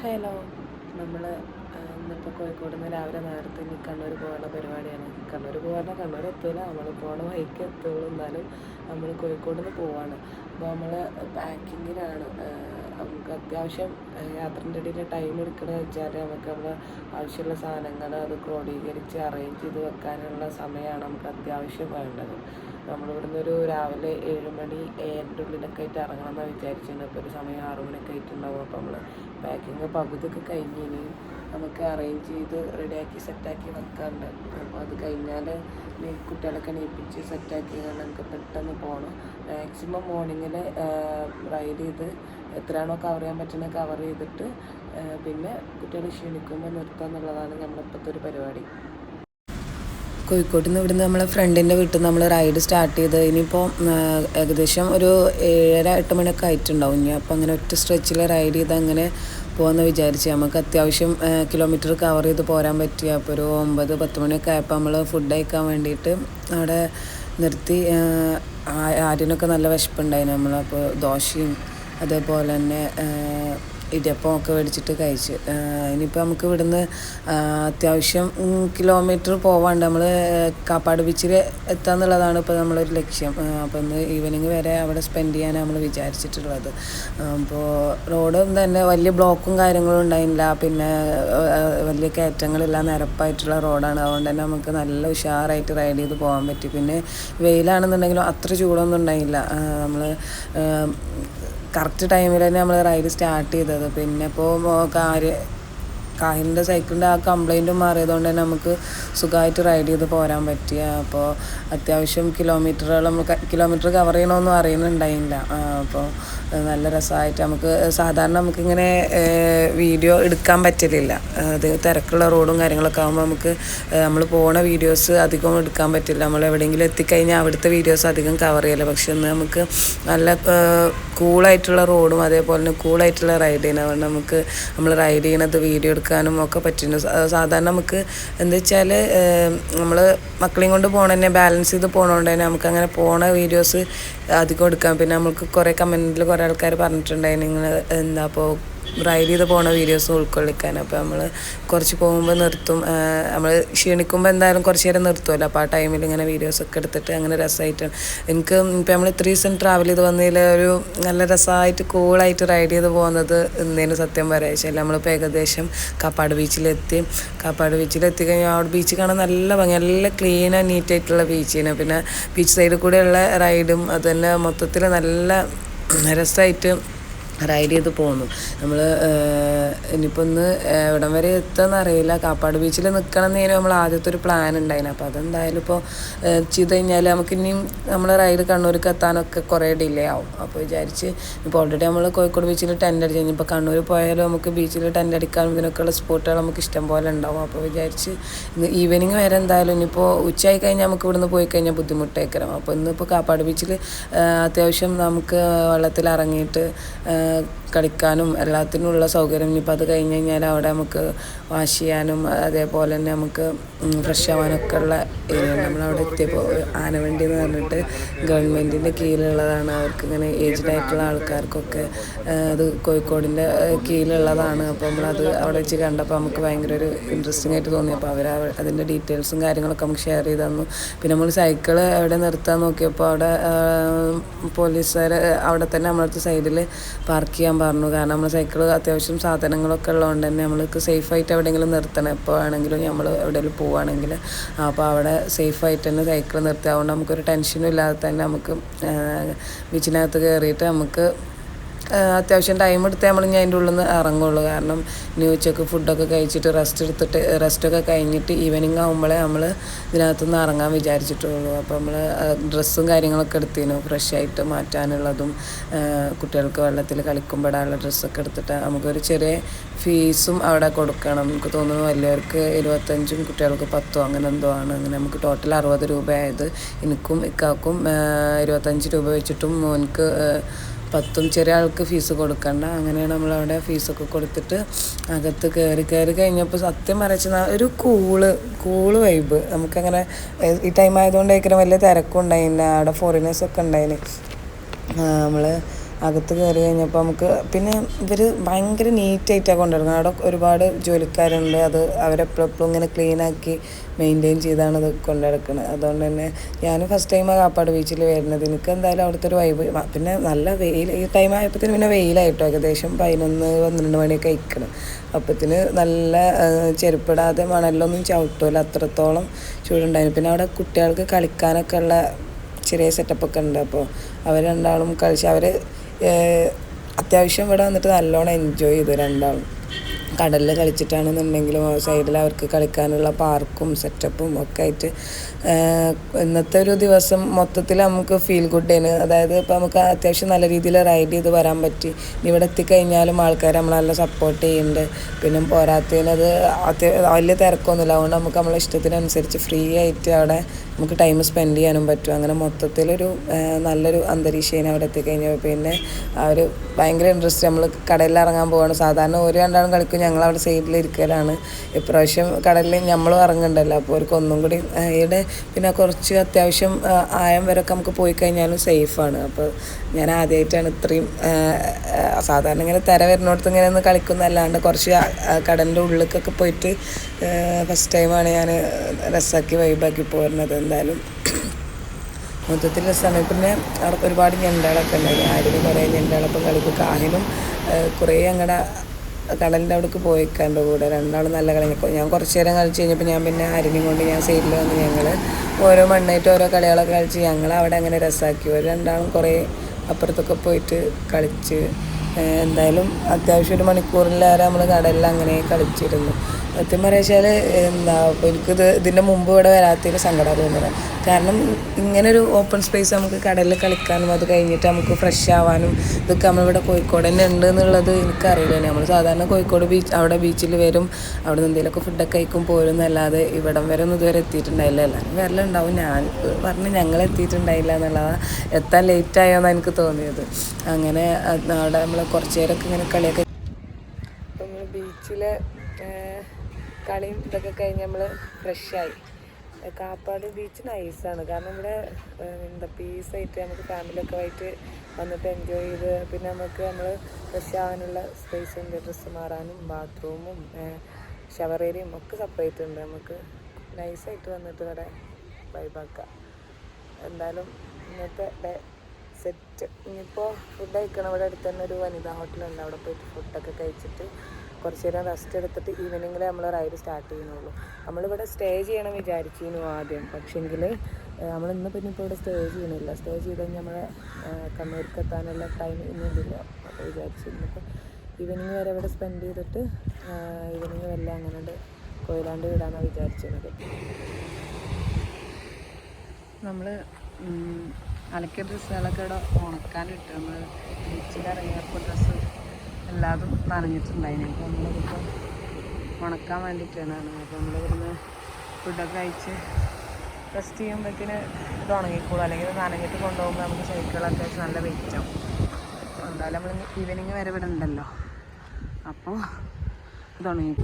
Hello നമ്മൾ ഇന്നിപ്പോൾ കോഴിക്കോട് നിന്ന് രാവിലെ നേരത്തെ ഇനി കണ്ണൂർ പോകാനുള്ള പരിപാടിയാണ്. കണ്ണൂർ പോകാനുള്ള കണ്ണൂർ എത്തില്ല നമ്മൾ പോണ വഴിക്ക് എത്തുള്ളൂ. എന്നാലും നമ്മൾ കോഴിക്കോട് നിന്ന് പോവാണ്. അപ്പോൾ നമ്മൾ പാക്കിങ്ങിലാണ് നമുക്ക് അത്യാവശ്യം യാത്രന്റെ ഇടയിൽ ടൈം എടുക്കണമെന്ന് വെച്ചാൽ നമുക്ക് നമ്മൾ ആവശ്യമുള്ള സാധനങ്ങൾ അത് ക്രോഡീകരിച്ച് അറേഞ്ച് ചെയ്ത് വെക്കാനുള്ള സമയമാണ് നമുക്ക് അത്യാവശ്യം വേണ്ടത്. നമ്മളിവിടുന്ന് ഒരു രാവിലെ ഏഴ് മണി ഏഴിന്റെ ഉള്ളിലൊക്കെ ആയിട്ട് ഇറങ്ങണം എന്നാണ് വിചാരിച്ചിരുന്നത് അപ്പോൾ ഒരു സമയം ആറു മണിയൊക്കെ ആയിട്ടുണ്ടാവും. അപ്പോൾ നമ്മൾ പാക്കിങ് പകുതിയൊക്കെ കഴിഞ്ഞ് ഇനി നമുക്ക് അറേഞ്ച് ചെയ്ത് റെഡിയാക്കി സെറ്റാക്കി വെക്കാറുണ്ട് അപ്പോൾ അത് കഴിഞ്ഞാൽ കുട്ടികളൊക്കെ നീപ്പിച്ച് സെറ്റാക്കി നമുക്ക് പെട്ടെന്ന് പോകണം മാക്സിമം മോർണിങ്ങിൽ റൈഡ് ചെയ്ത് എത്രയാണോ കവർ ചെയ്യാൻ പറ്റുന്നത് കവർ ചെയ്തിട്ട് പിന്നെ കുട്ടികൾ ക്ഷീണിക്കുമ്പോൾ നിർത്തുക എന്നുള്ളതാണ് നമ്മളിപ്പോഴത്തെ ഒരു പരിപാടി. കോഴിക്കോട്ട് നിന്ന് ഇവിടുന്ന് നമ്മളെ ഫ്രണ്ടിന്റെ വീട്ടിൽ നമ്മൾ റൈഡ് സ്റ്റാർട്ട് ചെയ്ത് ഇനിയിപ്പോൾ ഏകദേശം ഒരു ഏഴര എട്ട് മണിയൊക്കെ ആയിട്ടുണ്ടാവും ഇനി. അപ്പോൾ അങ്ങനെ ഒറ്റ സ്ട്രെച്ചിൽ റൈഡ് ചെയ്ത് അങ്ങനെ പോകാമെന്ന് വിചാരിച്ച്. നമുക്ക് അത്യാവശ്യം കിലോമീറ്റർ കവർ ചെയ്ത് പോരാൻ പറ്റിയ അപ്പോൾ ഒരു ഒമ്പത് പത്ത് മണിയൊക്കെ ആയപ്പോൾ നമ്മൾ ഫുഡ് കഴിക്കാൻ വേണ്ടിയിട്ട് അവിടെ നിർത്തി ആര്യനൊക്കെ നല്ല വിശപ്പുണ്ടായിരുന്നു നമ്മളപ്പോൾ ദോശയും അതേപോലെ തന്നെ ഇടിയപ്പം ഒക്കെ മേടിച്ചിട്ട് കഴിച്ച്. ഇനിയിപ്പോൾ നമുക്ക് ഇവിടുന്ന് അത്യാവശ്യം കിലോമീറ്റർ പോവാണ്ട് നമ്മൾ കാപ്പാട് ബീച്ചിൽ എത്താന്നുള്ളതാണ് ഇപ്പോൾ നമ്മളൊരു ലക്ഷ്യം. അപ്പോൾ ഇന്ന് ഈവനിങ് വരെ അവിടെ സ്പെൻഡ് ചെയ്യാനാണ് നമ്മൾ വിചാരിച്ചിട്ടുള്ളത്. അപ്പോൾ റോഡും തന്നെ വലിയ ബ്ലോക്കും കാര്യങ്ങളും ഉണ്ടായില്ല. പിന്നെ വലിയ കയറ്റങ്ങളില്ല നിരപ്പായിട്ടുള്ള റോഡാണ് അതുകൊണ്ട് തന്നെ നമുക്ക് നല്ല ഉഷാറായിട്ട് റൈഡ് ചെയ്ത് പോകാൻ പറ്റി. പിന്നെ വെയിലാണെന്നുണ്ടെങ്കിലും അത്ര ചൂടൊന്നും ഉണ്ടായില്ല. നമ്മൾ കറക്റ്റ് ടൈമിൽ തന്നെ നമ്മൾ റൈഡ് സ്റ്റാർട്ട് ചെയ്തത്. പിന്നെ ഇപ്പോൾ കാര് കാഹിന്റെ സൈക്കിളിന്റെ ആ കംപ്ലൈന്റും മാറിയതുകൊണ്ട് തന്നെ നമുക്ക് സുഖമായിട്ട് റൈഡ് ചെയ്ത് പോരാൻ പറ്റിയ. അപ്പോൾ അത്യാവശ്യം കിലോമീറ്ററുകൾ നമ്മൾ കിലോമീറ്റർ കവർ ചെയ്യണമെന്നും അറിയുന്നുണ്ടായില്ല. അപ്പോൾ നല്ല രസമായിട്ട് നമുക്ക് സാധാരണ നമുക്കിങ്ങനെ വീഡിയോ എടുക്കാൻ പറ്റലില്ല. അത് തിരക്കുള്ള റോഡും കാര്യങ്ങളൊക്കെ ആകുമ്പോൾ നമുക്ക് നമ്മൾ പോണ വീഡിയോസ് അധികം എടുക്കാൻ പറ്റില്ല. നമ്മൾ എവിടെയെങ്കിലും എത്തിക്കഴിഞ്ഞാൽ അവിടുത്തെ വീഡിയോസ് അധികം കവർ ചെയ്യില്ല പക്ഷെ ഇന്ന് നമുക്ക് നല്ല കൂളായിട്ടുള്ള റോഡും അതേപോലെ തന്നെ കൂളായിട്ടുള്ള റൈഡ് ചെയ്യുന്നത് അതുകൊണ്ട് നമുക്ക് നമ്മൾ റൈഡ് ചെയ്യണത് വീഡിയോ എടുക്കാനും ഒക്കെ പറ്റുന്നു സാധാരണ നമുക്ക് എന്താ വെച്ചാൽ നമ്മൾ മക്കളെയും കൊണ്ട് പോകണ തന്നെ ബാലൻസ് ചെയ്ത് പോകണോണ്ട് തന്നെ നമുക്ക് അങ്ങനെ പോണ വീഡിയോസ് അധികം എടുക്കാം. പിന്നെ നമുക്ക് കുറേ കമന്റിൽ കുറേ ആൾക്കാർ പറഞ്ഞിട്ടുണ്ടായി നിങ്ങൾ എന്താ അപ്പോൾ റൈഡ് ചെയ്ത് പോണ വീഡിയോസ് ഉൾക്കൊള്ളിക്കാൻ. അപ്പോൾ നമ്മൾ കുറച്ച് പോകുമ്പോൾ നിർത്തും. നമ്മൾ ക്ഷീണിക്കുമ്പോൾ എന്തായാലും കുറച്ച് നേരം നിർത്തുമല്ലോ അപ്പോൾ ആ ടൈമിൽ ഇങ്ങനെ വീഡിയോസ് ഒക്കെ എടുത്തിട്ട് അങ്ങനെ രസമായിട്ടാണ് എനിക്ക് ഇപ്പോൾ നമ്മൾ ഇത്ര ദിവസം ട്രാവൽ ചെയ്ത് വന്നതിൽ ഒരു നല്ല രസമായിട്ട് കൂളായിട്ട് റൈഡ് ചെയ്ത് പോകുന്നത് എന്തേലും സത്യം പറയാ. വെച്ചാൽ നമ്മളിപ്പോൾ ഏകദേശം കാപ്പാട് ബീച്ചിലെത്തി കാപ്പാട് ബീച്ചിലെത്തി കഴിഞ്ഞാൽ അവിടെ ബീച്ച് കാണാൻ നല്ല ഭംഗി നല്ല ക്ലീൻ ആൻഡ് നീറ്റ് ആയിട്ടുള്ള ബീച്ചിന് പിന്നെ ബീച്ച് സൈഡിൽ കൂടെയുള്ള റൈഡും അത് തന്നെ മൊത്തത്തിൽ നല്ല രസമായിട്ട് റൈഡ് ചെയ്ത് പോന്നു. നമ്മൾ ഇനിയിപ്പോൾ ഒന്ന് എവിടം വരെ എത്തുമെന്ന് അറിയില്ല. കാപ്പാട് ബീച്ചിൽ നിൽക്കണം എന്നതിന് നമ്മൾ ആദ്യത്തെ ഒരു പ്ലാൻ ഉണ്ടായിരുന്നു അപ്പോൾ അതെന്തായാലും ഇപ്പോൾ ചെയ്ത് കഴിഞ്ഞാൽ നമുക്ക് ഇനിയും നമ്മൾ റൈഡ് കണ്ണൂർക്ക് എത്താനൊക്കെ കുറേ ഡിലേ ആവും. അപ്പോൾ വിചാരിച്ച് ഇപ്പോൾ ഓൾറെഡി നമ്മൾ കോഴിക്കോട് ബീച്ചിൽ ടെന്റ് അടിച്ച് കഴിഞ്ഞപ്പോൾ കണ്ണൂർ പോയാലും നമുക്ക് ബീച്ചിൽ ടെന്റ് അടിക്കാനും ഇതിനൊക്കെയുള്ള സ്പോട്ടുകൾ നമുക്ക് ഇഷ്ടം പോലെ ഉണ്ടാവും അപ്പോൾ വിചാരിച്ച് ഇന്ന് ഈവനിങ് വരെ എന്തായാലും ഇനിയിപ്പോൾ ഉച്ചയായി കഴിഞ്ഞാൽ നമുക്ക് ഇവിടുന്ന് പോയി കഴിഞ്ഞാൽ ബുദ്ധിമുട്ടേക്കരം. അപ്പോൾ ഇന്നിപ്പോൾ കാപ്പാട് ബീച്ചിൽ അത്യാവശ്യം നമുക്ക് വെള്ളത്തിൽ ഇറങ്ങിയിട്ട് കളിക്കാനും എല്ലാത്തിനുമുള്ള സൗകര്യം. ഇനിയിപ്പോൾ അത് കഴിഞ്ഞ് കഴിഞ്ഞാൽ അവിടെ നമുക്ക് വാഷ് ചെയ്യാനും അതേപോലെ തന്നെ നമുക്ക് ഫ്രഷ് ആവാനൊക്കെ ഉള്ള ഏരിയ നമ്മളവിടെ എത്തിയപ്പോൾ ആനവണ്ടി എന്ന് പറഞ്ഞിട്ട് ഗവൺമെന്റിന്റെ കീഴിലുള്ളതാണ്. അവർക്ക് ഇങ്ങനെ ഏജ്ഡ് ആയിട്ടുള്ള ആൾക്കാർക്കൊക്കെ അത് കോഴിക്കോടിന്റെ കീഴിലുള്ളതാണ്. അപ്പോൾ നമ്മളത് അവിടെ വെച്ച് കണ്ടപ്പോൾ നമുക്ക് ഭയങ്കര ഒരു ഇൻട്രസ്റ്റിംഗ് ആയിട്ട് തോന്നി. അപ്പോൾ അവർ അതിന്റെ ഡീറ്റെയിൽസും കാര്യങ്ങളൊക്കെ നമുക്ക് ഷെയർ ചെയ്ത് തന്നു. പിന്നെ നമ്മൾ സൈക്കിൾ എവിടെ നിർത്താൻ നോക്കിയപ്പോൾ അവിടെ പോലീസുകാർ അവിടെ തന്നെ നമ്മളടുത്ത് സൈഡിൽ പാർക്ക് ചെയ്യാൻ പറഞ്ഞു. കാരണം നമ്മൾ സൈക്കിൾ അത്യാവശ്യം സാധനങ്ങളൊക്കെ ഉള്ളതുകൊണ്ട് തന്നെ നമ്മൾക്ക് സേഫായിട്ട് എവിടെയെങ്കിലും നിർത്തണം. എപ്പോൾ വേണമെങ്കിലും നമ്മൾ എവിടെയെങ്കിലും പോവുകയാണെങ്കിൽ. അപ്പോൾ അവിടെ സേഫായിട്ട് തന്നെ സൈക്കിൾ നിർത്തുക അതുകൊണ്ട് നമുക്കൊരു ടെൻഷനും ഇല്ലാതെ തന്നെ നമുക്ക് ബീച്ചിനകത്ത് കയറിയിട്ട് നമുക്ക് അത്യാവശ്യം ടൈം എടുത്ത് നമ്മൾ ഞാൻ അതിന്റെ ഉള്ളിൽ നിന്ന് ഇറങ്ങുള്ളൂ. കാരണം ഇനി ഫുഡൊക്കെ കഴിച്ചിട്ട് റെസ്റ്റ് എടുത്തിട്ട് റെസ്റ്റൊക്കെ കഴിഞ്ഞിട്ട് ഈവനിങ് ആകുമ്പോഴേ നമ്മൾ ഇതിനകത്തുനിന്ന് ഇറങ്ങാൻ വിചാരിച്ചിട്ടുള്ളൂ. അപ്പോൾ നമ്മൾ ഡ്രസ്സും കാര്യങ്ങളൊക്കെ എടുത്തിരുന്നു. ഫ്രഷ് ആയിട്ട് മാറ്റാനുള്ളതും കുട്ടികൾക്ക് വെള്ളത്തിൽ കളിക്കുമ്പോഴാനുള്ള ഡ്രസ്സൊക്കെ എടുത്തിട്ട് നമുക്കൊരു ചെറിയ ഫീസും അവിടെ കൊടുക്കണം. എനിക്ക് തോന്നുന്നു വലിയവർക്ക് ഇരുപത്തഞ്ചും കുട്ടികൾക്ക് പത്തും അങ്ങനെ എന്തോ ആണ്. അങ്ങനെ നമുക്ക് ടോട്ടൽ അറുപത് രൂപയായത്. എനിക്കും ഇക്കാക്കും ഇരുപത്തഞ്ച് രൂപ വെച്ചിട്ടും മോനിക്ക് പത്തും ചെറിയ ആൾക്ക് ഫീസ് കൊടുക്കണ്ട. അങ്ങനെയാണ് നമ്മളവിടെ ഫീസൊക്കെ കൊടുത്തിട്ട് അകത്ത് കയറി കയറി കഴിഞ്ഞപ്പോൾ സത്യം മറിച്ച് ഒരു കൂൾ കൂൾ വൈബ് നമുക്കങ്ങനെ ഈ ടൈം ആയതുകൊണ്ട് ഭയങ്കര വലിയ തിരക്കും ഉണ്ടായില്ല. അവിടെ ഫോറിനേഴ്സൊക്കെ ഉണ്ടായിന്. നമ്മൾ അകത്ത് കയറി കഴിഞ്ഞപ്പോൾ നമുക്ക് പിന്നെ ഇവർ ഭയങ്കര നീറ്റായിട്ടാണ് കൊണ്ടുനടക്കുന്നത് അവിടെ ഒരുപാട് ജോലിക്കാരുണ്ട്. അത് അവരെപ്പോഴും ഇങ്ങനെ ക്ലീനാക്കി മെയിന്റെയിൻ ചെയ്താണ് അത് കൊണ്ടുനടക്കുന്നത് അതുകൊണ്ട് തന്നെ ഞാൻ ഫസ്റ്റ് ടൈം കാപ്പാട് ബീച്ചിൽ വരുന്നത്. എനിക്ക് എന്തായാലും അവിടുത്തെ ഒരു വൈബ് പിന്നെ നല്ല വെയിൽ ഈ ടൈം ആയപ്പോഴത്തേന് പിന്നെ വെയിലായിട്ടോ. ഏകദേശം പതിനൊന്ന് പന്ത്രണ്ട് മണിയൊക്കെ അയക്കണം അപ്പത്തിന് നല്ല ചെരുപ്പിടാതെ മണലിലൊന്നും ചവിട്ടില്ല അത്രത്തോളം ചൂടുണ്ടായിരുന്നു. പിന്നെ അവിടെ കുട്ടികൾക്ക് കളിക്കാനൊക്കെ ഉള്ള ചെറിയ സെറ്റപ്പൊക്കെ ഉണ്ട്. അപ്പോൾ അവർ രണ്ടാളും കളിച്ച് അവർ അത്യാവശ്യം ഇവിടെ വന്നിട്ട് നല്ലോണം എൻജോയ് ചെയ്തു രണ്ടാളും. കടലിൽ കളിച്ചിട്ടാണെന്നുണ്ടെങ്കിലും സൈഡിൽ അവർക്ക് കളിക്കാനുള്ള പാർക്കും സെറ്റപ്പും ഒക്കെ ആയിട്ട് ഇന്നത്തെ ഒരു ദിവസം മൊത്തത്തിൽ നമുക്ക് ഫീൽ ഗുഡ് ആണ്. അതായത് ഇപ്പോൾ നമുക്ക് അത്യാവശ്യം നല്ല രീതിയിൽ റൈഡ് ചെയ്ത് വരാൻ പറ്റി. ഇവിടെ എത്തിക്കഴിഞ്ഞാലും ആൾക്കാർ നമ്മളെ നല്ല സപ്പോർട്ട് ചെയ്യുന്നുണ്ട്. പിന്നെ പോരാത്തതിനത് വലിയ തിരക്കൊന്നുമില്ല. അതുകൊണ്ട് നമുക്ക് നമ്മളെ ഇഷ്ടത്തിനനുസരിച്ച് ഫ്രീ ആയിട്ട് അവിടെ നമുക്ക് ടൈം സ്പെൻഡ് ചെയ്യാനും പറ്റും. അങ്ങനെ മൊത്തത്തിലൊരു നല്ലൊരു അന്തരീക്ഷേന അവിടെ എത്തിക്കഴിഞ്ഞാൽ പിന്നെ ആ ഒരു ഭയങ്കര ഇൻട്രസ്റ്റ് നമ്മൾ കടലിൽ ഇറങ്ങാൻ പോവാണ്. സാധാരണ ഒരു രണ്ടാളും കളിക്കും. ഞങ്ങൾ അവിടെ സൈഡിൽ ഇരിക്കലാണ് ഇപ്രാവശ്യം കടലിൽ നമ്മളും ഇറങ്ങണ്ടല്ലോ. അപ്പോൾ അവർക്ക് ഒന്നും കൂടി ഇവിടെ പിന്നെ കുറച്ച് അത്യാവശ്യം ആയം വരെയൊക്കെ നമുക്ക് പോയി കഴിഞ്ഞാലും സേഫാണ് അപ്പോൾ ഞാൻ ആദ്യമായിട്ടാണ് ഇത്രയും സാധാരണ ഇങ്ങനെ തിര വരുന്നിടത്ത് ഇങ്ങനെ ഒന്ന് കളിക്കുന്നതല്ലാണ്ട് കുറച്ച് കടലിന്റെ ഉള്ളിലേക്കൊക്കെ പോയിട്ട് ഫസ്റ്റ് ടൈമാണ് ഞാൻ രസാക്കി വൈബാക്കി പോരുന്നത് എന്തായാലും. മൊത്തത്തിൽ രസമാണ്. പിന്നെ അവിടെ ഒരുപാട് ഞണ്ടാളൊക്കെ ഉണ്ടായി. ആരും കുറേ ഞണ്ടാളൊപ്പം കളിക്കും. കാഹിനും കുറേ അങ്ങടെ കടലിന്റെ അവിടേക്ക് പോയിക്കാണ്ട് കൂടെ. രണ്ടാളും നല്ല കളി. ഞാൻ കുറച്ച് നേരം കളിച്ച് കഴിഞ്ഞപ്പോൾ ഞാൻ പിന്നെ ആരിനെയും കൊണ്ട് ഞാൻ സൈഡിൽ വന്ന് ഞങ്ങൾ ഓരോ മണ്ണായിട്ട് ഓരോ കളികളൊക്കെ കളിച്ച് ഞങ്ങൾ അവിടെ അങ്ങനെ രസമാക്കി ഒരു രണ്ടാളും കുറേ അപ്പുറത്തൊക്കെ പോയിട്ട് കളിച്ച് എന്തായാലും അത്യാവശ്യം ഒരു മണിക്കൂറിലേറെ നമ്മൾ കടലിൽ അങ്ങനെ കളിച്ചിരുന്നു. സത്യം പറയാച്ചാൽ എന്താ ഇപ്പോൾ എനിക്കിത് ഇതിന്റെ മുമ്പ് ഇവിടെ വരാത്തൊരു സങ്കടം തോന്നുന്നത്. കാരണം ഇങ്ങനൊരു ഓപ്പൺ സ്പേസ് നമുക്ക് കടലിൽ കളിക്കാനും അത് കഴിഞ്ഞിട്ട് നമുക്ക് ഫ്രഷ് ആവാനും ഇതൊക്കെ നമ്മളിവിടെ കോഴിക്കോട് തന്നെ ഉണ്ട് എന്നുള്ളത് എനിക്കറിയില്ല. നമ്മൾ സാധാരണ കോഴിക്കോട് ബീച്ച് അവിടെ ബീച്ചിൽ വരും. അവിടെ നിന്ന് എന്തെങ്കിലുമൊക്കെ ഫുഡൊക്കെ കഴിക്കും പോരും എന്നല്ലാതെ ഇവിടം വരെ ഒന്നും ഇതുവരെ എത്തിയിട്ടുണ്ടായില്ല. എല്ലാവരും വരലുണ്ടാവും. ഞാൻ പറഞ്ഞ് ഞങ്ങൾ എത്തിയിട്ടുണ്ടായില്ല എന്നുള്ളതാണ് എത്താൻ ലേറ്റ് ആയോന്നാണ് എനിക്ക് തോന്നിയത്. അങ്ങനെ അവിടെ നമ്മൾ കുറച്ച് നേരമൊക്കെ ഇങ്ങനെ കളിയൊക്കെ ബീച്ചിലെ കളിയും ഇതൊക്കെ കഴിഞ്ഞ് നമ്മൾ ഫ്രഷായി കാപ്പാട് ബീച്ച് നൈസാണ് കാരണം ഇവിടെ എന്താ പീസായിട്ട് നമുക്ക് ഫാമിലിയൊക്കെ ആയിട്ട് വന്നിട്ട് എൻജോയ് ചെയ്ത് പിന്നെ നമുക്ക് നമ്മൾ ഫ്രഷ് ആവാനുള്ള സ്പേസ് ഉണ്ട്. ഡ്രസ്സ് മാറാനും ബാത്റൂമും ഷവർ ഏരിയയും ഒക്കെ സെപ്പറേറ്റ് ഉണ്ട്. നമുക്ക് നൈസായിട്ട് വന്നിട്ട് ഇവിടെ വൈബാക്കാം എന്തായാലും ഇന്നത്തെ ഡേ സെറ്റ് ഇനിയിപ്പോൾ ഫുഡ് കഴിക്കണം. ഇവിടെ അടുത്ത് തന്നെ ഒരു വനിതാ ഹോട്ടലുണ്ട് അവിടെ പോയിട്ട് ഫുഡൊക്കെ കഴിച്ചിട്ട് കുറച്ച് നേരം റെസ്റ്റ് എടുത്തിട്ട് ഈവനിങ്ങിൽ നമ്മൾ റൈഡ് സ്റ്റാർട്ട് ചെയ്യുന്നുള്ളൂ. നമ്മളിവിടെ സ്റ്റേ ചെയ്യണം വിചാരിച്ചിരുന്നു ആദ്യം. പക്ഷേങ്കിൽ നമ്മൾ ഇന്ന് പിന്നെ ഇപ്പോൾ ഇവിടെ സ്റ്റേ ചെയ്യണില്ല സ്റ്റേ ചെയ്ത് കഴിഞ്ഞാൽ നമ്മളെ കണ്ണൂർക്ക് എത്താനുള്ള ടൈം ഇന്നില്ല അപ്പോൾ വിചാരിച്ചു ഇന്നിപ്പോൾ ഈവനിങ് വരെ ഇവിടെ സ്പെൻഡ് ചെയ്തിട്ട് ഈവനിങ് വല്ല അങ്ങനെ കൊയിലാണ്ട് വിടാമെന്നാണ് വിചാരിച്ചിരുന്നത്. നമ്മൾ അലക്കിയ ഡ്രസ്സുകളൊക്കെ ഇവിടെ ഉണക്കാനിട്ട് നമ്മൾ ബീച്ചിലിറങ്ങിയപ്പോൾ ഡ്രസ്സ് എല്ലാതും നനഞ്ഞിട്ടുണ്ടായിന് അപ്പോൾ നമ്മളിതിപ്പോൾ ഉണക്കാൻ വേണ്ടിയിട്ടാണ്. അപ്പോൾ നമ്മൾ ഇവിടുന്ന് ഫുഡൊക്കെ കഴിച്ച് റെസ്റ്റ് ചെയ്യുമ്പോഴത്തേന് ഇത് ഉണങ്ങിക്കോളും. അല്ലെങ്കിൽ നനഞ്ഞിട്ട് കൊണ്ടുപോകുമ്പോൾ നമുക്ക് സൈക്കിളൊക്കെ നല്ല വെയിറ്റ് ആവും അപ്പോൾ എന്തായാലും നമ്മൾ ഈവനിങ് വരെ ഇവിടെ ഉണ്ടല്ലോ. അപ്പോൾ ഇത് ഉണങ്ങി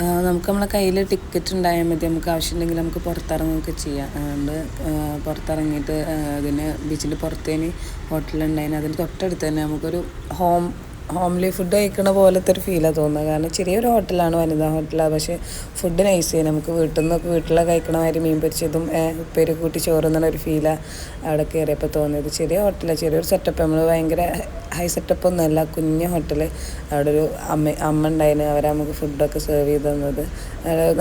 ആ, നമുക്ക് നമ്മളെ കയ്യിൽ ടിക്കറ്റ് ഉണ്ടായാൽ മതി. നമുക്ക് ആവശ്യമുണ്ടെങ്കിൽ നമുക്ക് പുറത്തിറങ്ങുകയൊക്കെ ചെയ്യാം. അതുകൊണ്ട് പുറത്തിറങ്ങിയിട്ട് അതിന് ബീച്ചിൽ പുറത്തേന് ഹോട്ടലുണ്ടായിന് അതിന് തൊട്ടടുത്ത് തന്നെ നമുക്കൊരു ഹോം ഹോംലി ഫുഡ് കഴിക്കണ പോലത്തെ ഒരു ഫീലാണ് തോന്നുന്നത്. കാരണം ചെറിയൊരു ഹോട്ടലാണ് വനിതാ ഹോട്ടലാണ് പക്ഷേ ഫുഡ് നൈസ് ചെയ്യാൻ നമുക്ക് വീട്ടിൽ നിന്നൊക്കെ വീട്ടിലെ കഴിക്കണ മാതിരി മീൻ പൊരിച്ചതും ഉപ്പേരി കൂട്ടി ചോറ് എന്നുള്ള ഒരു ഫീലാണ് അവിടെ കയറിയപ്പോൾ തോന്നിയത്. ചെറിയ ഹോട്ടലാണ് ചെറിയൊരു സെറ്റപ്പ് നമ്മൾ ഭയങ്കര ഹൈ സെറ്റപ്പ് ഒന്നുമല്ല കുഞ്ഞ ഹോട്ടൽ അവിടെ ഒരു അമ്മ അമ്മ ഉണ്ടായിരുന്നു. അവരെ നമുക്ക് ഫുഡൊക്കെ സെർവ് ചെയ്ത് തന്നത്.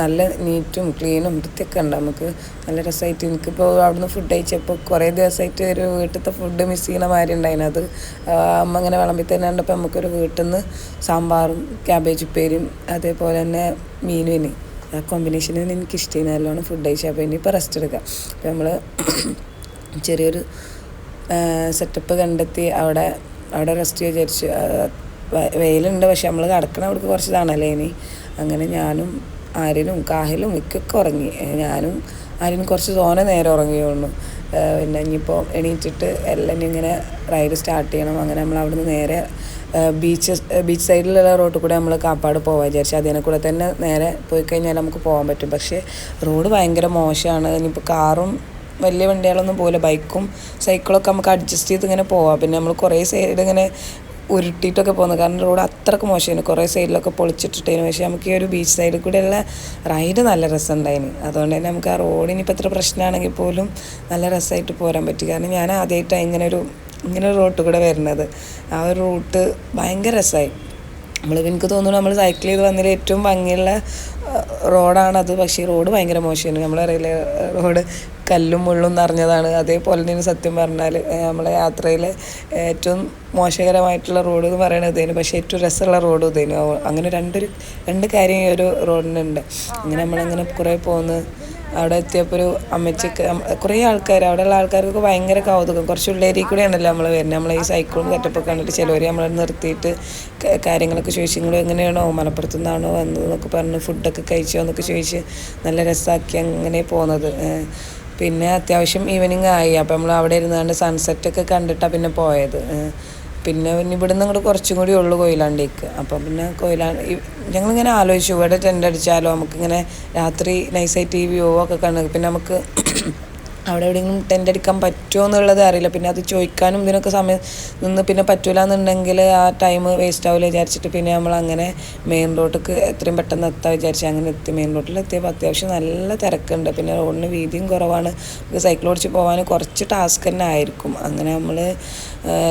നല്ല നീറ്റും ക്ലീനും വൃത്തിയൊക്കെ ഉണ്ട് നമുക്ക്. നല്ല രസമായിട്ട് എനിക്കിപ്പോൾ അവിടുന്ന് ഫുഡ് കഴിച്ചപ്പോൾ കുറേ ദിവസമായിട്ട് ഒരു വീട്ടിലത്തെ ഫുഡ് മിസ് ചെയ്യണ മാതിരി ഉണ്ടായിരുന്നു അത് അമ്മ അങ്ങനെ വിളമ്പി തന്നെ കണ്ടപ്പോൾ നമുക്കൊരു വീട്ടിൽ നിന്ന് സാമ്പാറും ക്യാബേജ് ഉപ്പേരിയും അതേപോലെ തന്നെ മീനുവിന് ആ കോമ്പിനേഷനിൽ എനിക്ക് ഇഷ്ടമായി നല്ലോണം ഫുഡ് കഴിച്ചാൽ അപ്പോൾ ഇനിയിപ്പോൾ റെസ്റ്റ് എടുക്കാം. അപ്പോൾ നമ്മൾ ചെറിയൊരു സെറ്റപ്പ് കണ്ടെത്തി അവിടെ അവിടെ റെസ്റ്റ് വിചാരിച്ചു വെയിലുണ്ട്. പക്ഷെ നമ്മൾ കിടക്കണ അവിടേക്ക് കുറച്ച് തണലേ ഇനി. അങ്ങനെ ഞാനും ആര്യനും കാഹിലും മിക്കൊക്കെ ഉറങ്ങി. ഞാനും ആര്യനും കുറച്ച് തോനെ നേരം ഉറങ്ങിയുള്ളൂ പിന്നെ ഇനിയിപ്പോൾ എണീറ്റിട്ട് എല്ലാം ഇങ്ങനെ റൈഡ് സ്റ്റാർട്ട് ചെയ്യണം. അങ്ങനെ നമ്മൾ അവിടുന്ന് നേരെ ബീച്ച് ബീച്ച് സൈഡിലുള്ള റോഡിൽ കൂടെ നമ്മൾ കാപ്പാട് പോകാൻ വിചാരിച്ചു. അതിനെ കൂടെ തന്നെ നേരെ പോയി കഴിഞ്ഞാൽ നമുക്ക് പോകാൻ പറ്റും. പക്ഷേ റോഡ് ഭയങ്കര മോശമാണ്. ഇനിയിപ്പോൾ കാറും വലിയ വണ്ടികളൊന്നും പോകില്ല ബൈക്കും സൈക്കിളൊക്കെ നമുക്ക് അഡ്ജസ്റ്റ് ചെയ്ത് ഇങ്ങനെ പോവാം. പിന്നെ നമ്മൾ കുറേ സൈഡ് ഇങ്ങനെ ഉരുട്ടിയിട്ടൊക്കെ പോകുന്നത് കാരണം റോഡ് അത്രയ്ക്ക് മോശമായിരുന്നു കുറേ സൈഡിലൊക്കെ പൊളിച്ചിട്ടിട്ടേനു. പക്ഷേ നമുക്ക് ഈ ഒരു ബീച്ച് സൈഡിൽ കൂടെയുള്ള റൈഡ് നല്ല രസമുണ്ടായിന്. അതുകൊണ്ട് തന്നെ നമുക്ക് ആ റോഡിനിപ്പോൾ എത്ര പ്രശ്നമാണെങ്കിൽ പോലും നല്ല രസമായിട്ട് പോരാൻ പറ്റി. കാരണം ഞാൻ ആദ്യമായിട്ടാണ് ഇങ്ങനെ ഒരു ഇങ്ങനെ റോട്ട് കൂടെ വരുന്നത്. ആ ഒരു റൂട്ട് ഭയങ്കര രസമായി നമ്മൾ എനിക്ക് തോന്നുന്നു നമ്മൾ സൈക്കിൾ ചെയ്ത് വന്നതിൽ ഏറ്റവും ഭംഗിയുള്ള റോഡാണത് പക്ഷേ റോഡ് ഭയങ്കര മോശമാണ് നമ്മളറിയില്ല റോഡ് കല്ലും മുള്ളും നിറഞ്ഞതാണ്. അതേപോലെ തന്നെ സത്യം പറഞ്ഞാൽ നമ്മളെ യാത്രയിലെ ഏറ്റവും മോശകരമായിട്ടുള്ള റോഡ് എന്ന് പറയുന്നത് ഇതേനു. പക്ഷേ ഏറ്റവും രസമുള്ള റോഡ് ഇതേനു. അങ്ങനെ രണ്ടൊരു രണ്ട് കാര്യം ഈ ഒരു റോഡിനുണ്ട് അങ്ങനെ നമ്മളങ്ങനെ കുറേ പോകുന്നു അവിടെ എത്തിയപ്പോൾ ഒരു അമ്മച്ചിക്ക് കുറേ ആൾക്കാർ അവിടെയുള്ള ആൾക്കാർക്ക് ഭയങ്കര കൗതുകം. കുറച്ച് ഉള്ളേരി കൂടെയാണല്ലോ നമ്മൾ വരുന്നത്. നമ്മൾ ഈ സൈക്കിളും സെറ്റപ്പൊക്കെ കണ്ടിട്ട് ചിലവർ നമ്മൾ നിർത്തിയിട്ട് കാര്യങ്ങളൊക്കെ ചോദിച്ചു നിങ്ങൾ എങ്ങനെയാണോ മലപ്പുറത്തു നിന്നാണോ വന്നതെന്നൊക്കെ പറഞ്ഞ് ഫുഡൊക്കെ കഴിച്ചോ എന്നൊക്കെ ചോദിച്ച് നല്ല രസമാക്കി അങ്ങനെ പോകുന്നത് പിന്നെ അത്യാവശ്യം ഈവനിങ് ആയി. അപ്പം നമ്മൾ അവിടെ ഇരുന്നാണ്ട് സൺസെറ്റൊക്കെ കണ്ടിട്ടാണ് പിന്നെ പോയത്. പിന്നെ പിന്നെ ഇവിടെ നിന്ന് ഇങ്ങോട്ട് കുറച്ചും കൂടി ഉള്ളു കൊയിലാണ്ടിക്ക്. അപ്പം പിന്നെ കൊയിലാണ്ട് ഞങ്ങളിങ്ങനെ ആലോചിച്ചു ഇവിടെ ടെന്റ് അടിച്ചാലോ നമുക്കിങ്ങനെ രാത്രി നൈസായിട്ട് ഈ വ്യൂ ഒക്കെ കണ്ടു പിന്നെ നമുക്ക് അവിടെ എവിടെയെങ്കിലും ടെന്റ് അടിക്കാൻ പറ്റുമോ എന്നുള്ളത് അറിയില്ല. പിന്നെ അത് ചോദിക്കാനും ഇതിനൊക്കെ സമയം നിന്ന് പിന്നെ പറ്റൂല എന്നുണ്ടെങ്കിൽ ആ ടൈം വേസ്റ്റ് ആവില്ല വിചാരിച്ചിട്ട് പിന്നെ നമ്മൾ അങ്ങനെ മെയിൻ റോഡിലേക്ക് എത്രയും പെട്ടെന്ന് എത്താൻ വിചാരിച്ച് അങ്ങനെ എത്തി. മെയിൻ റോഡിൽ എത്തിയപ്പോൾ അത്യാവശ്യം നല്ല തിരക്കുണ്ട്. പിന്നെ റോഡിന് വീതിയും കുറവാണ്. സൈക്കിൾ ഓടിച്ച് പോകാൻ കുറച്ച് ടാസ്ക് തന്നെ ആയിരിക്കും. അങ്ങനെ നമ്മൾ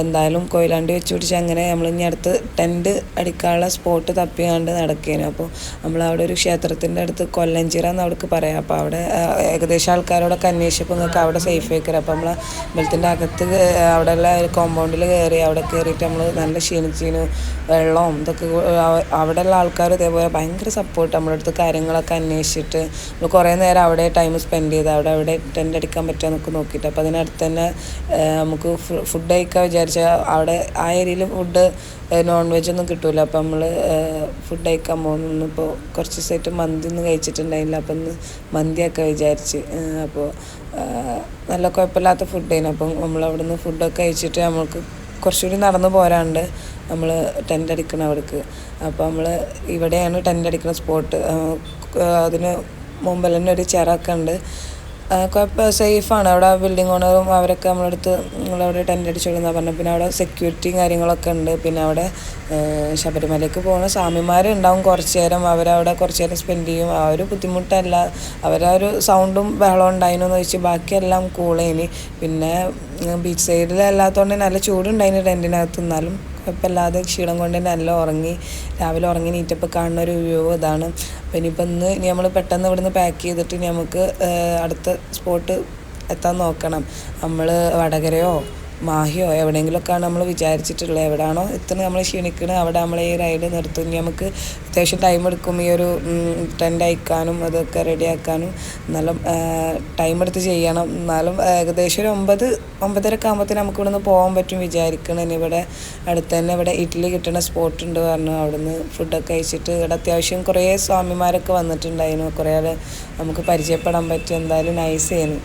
എന്തായാലും കൊയിലാണ്ടി വെച്ച് പിടിച്ച് അങ്ങനെ നമ്മൾ ഇനി അടുത്ത് ടെന്റ് അടിക്കാനുള്ള സ്പോട്ട് തപ്പിയാണ്ട് നടക്കേനു. അപ്പോൾ നമ്മൾ അവിടെ ഒരു ക്ഷേത്രത്തിന്റെ അടുത്ത് കൊല്ലഞ്ചിറ എന്ന് അവിടേക്ക് പറയാം. അപ്പോൾ അവിടെ ഏകദേശം ആൾക്കാരോടൊക്കെ അന്വേഷിച്ചപ്പോൾ നിങ്ങൾക്ക് അവിടെ സേഫ് ആയിക്കരാം. അപ്പോൾ നമ്മൾ അമ്പലത്തിന്റെ അകത്ത് അവിടെയുള്ള കോമ്പൗണ്ടിൽ കയറി അവിടെ കയറിയിട്ട് നമ്മൾ നല്ല ക്ഷീണിച്ചിന്. വെള്ളവും ഇതൊക്കെ അവിടെയുള്ള ആൾക്കാർ ഇതേപോലെ ഭയങ്കര സപ്പോർട്ട് നമ്മുടെ അടുത്ത് കാര്യങ്ങളൊക്കെ അന്വേഷിച്ചിട്ട് നമ്മൾ കുറേ നേരം അവിടെ ടൈം സ്പെൻഡ് ചെയ്ത് അവിടെ അവിടെ ടെന്റ് അടിക്കാൻ പറ്റുമോ എന്നൊക്കെ നോക്കിയിട്ട്. അപ്പോൾ അതിനടുത്ത് തന്നെ നമുക്ക് ഫുഡ് കഴിക്കാൻ വിചാരിച്ച അവിടെ ആ ഏരിയയിൽ ഫുഡ് നോൺ വെജ് ഒന്നും കിട്ടൂല. അപ്പം നമ്മൾ ഫുഡ് കഴിക്കാൻ പോകുന്നു ഇപ്പോൾ കുറച്ച് ദിവസമായിട്ട് മന്തി ഒന്നും കഴിച്ചിട്ടുണ്ടായില്ല. അപ്പം ഇന്ന് മന്തിയൊക്കെ വിചാരിച്ച്. അപ്പോൾ നല്ല കുഴപ്പമില്ലാത്ത ഫുഡ് ആയിരുന്നു അപ്പം നമ്മൾ അവിടെ നിന്ന് ഫുഡൊക്കെ കഴിച്ചിട്ട് നമ്മൾക്ക് കുറച്ചുകൂടി നടന്നു പോരാണ്ട് നമ്മൾ ടെന്റ് അടിക്കണം അവിടേക്ക്. അപ്പോൾ നമ്മൾ ഇവിടെയാണ് ടെന്റ് അടിക്കുന്ന സ്പോട്ട് അതിന് മുമ്പിൽ തന്നെ ഒരു ചിറൊക്കെ ഉണ്ട്. കുഴപ്പം സേഫാണ്. അവിടെ ബിൽഡിംഗ് ഓണറും അവരൊക്കെ നമ്മളടുത്ത് നിങ്ങളവിടെ ടെന്റ് അടിച്ചോളുന്നാണ് പറഞ്ഞത്. പിന്നെ അവിടെ സെക്യൂരിറ്റിയും കാര്യങ്ങളൊക്കെ ഉണ്ട്. പിന്നെ അവിടെ ശബരിമലയ്ക്ക് പോകുന്ന സ്വാമിമാരുണ്ടാവും കുറച്ച് നേരം അവരവിടെ കുറച്ച് നേരം സ്പെൻഡ് ചെയ്യും. ആ ഒരു ബുദ്ധിമുട്ടല്ല. അവരാ ഒരു സൗണ്ടും ബഹളവും ഉണ്ടായിരുന്നു എന്ന് വെച്ച് ബാക്കിയെല്ലാം കൂളേനി പിന്നെ ബീച്ച് സൈഡിലല്ലാത്തതുകൊണ്ട് നല്ല ചൂടുണ്ടായിരുന്നു ടെന്റിനകത്ത് എന്നാലും കുഴപ്പമില്ലാതെ ക്ഷീണം കൊണ്ട് നല്ല ഉറങ്ങി രാവിലെ ഉറങ്ങി നീറ്റപ്പോൾ കാണുന്ന ഒരു വ്യൂ ഇതാണ്. അപ്പോൾ ഇനിയിപ്പോൾ ഇന്ന് ഇനി നമ്മൾ പെട്ടെന്ന് ഇവിടുന്ന് പാക്ക് ചെയ്തിട്ട് ഇനി നമുക്ക് അടുത്ത സ്പോട്ട് എത്താൻ നോക്കണം. നമ്മൾ വടകരയോ മാഹിയോ എവിടെയെങ്കിലുമൊക്കെയാണ് നമ്മൾ വിചാരിച്ചിട്ടുള്ളത്. എവിടെയാണോ എത്തുന്നത് നമ്മൾ ക്ഷീണിക്കുന്നത് അവിടെ നമ്മൾ ഈ റൈഡ് നിർത്തും. നമുക്ക് അത്യാവശ്യം ടൈം എടുക്കും ഈ ഒരു ടെന്റ് അയക്കാനും അതൊക്കെ റെഡിയാക്കാനും എന്നാലും ടൈം എടുത്ത് ചെയ്യണം. എന്നാലും ഏകദേശം ഒരു ഒമ്പത് ഒമ്പതരക്കെ ആകുമ്പോഴത്തേന് നമുക്ക് ഇവിടുന്ന് പോകാൻ പറ്റും വിചാരിക്കണം. ഇവിടെ അടുത്ത് തന്നെ ഇവിടെ ഇഡ്ഡലി കിട്ടുന്ന സ്പോട്ട് ഉണ്ട് പറഞ്ഞു. അവിടുന്ന് ഫുഡൊക്കെ കഴിച്ചിട്ട് ഇവിടെ അത്യാവശ്യം കുറേ സ്വാമിമാരൊക്കെ വന്നിട്ടുണ്ടായിരുന്നു. കുറേ ആൾ നമുക്ക് പരിചയപ്പെടാൻ പറ്റും. എന്തായാലും നൈസ് ചെയ്യുന്നു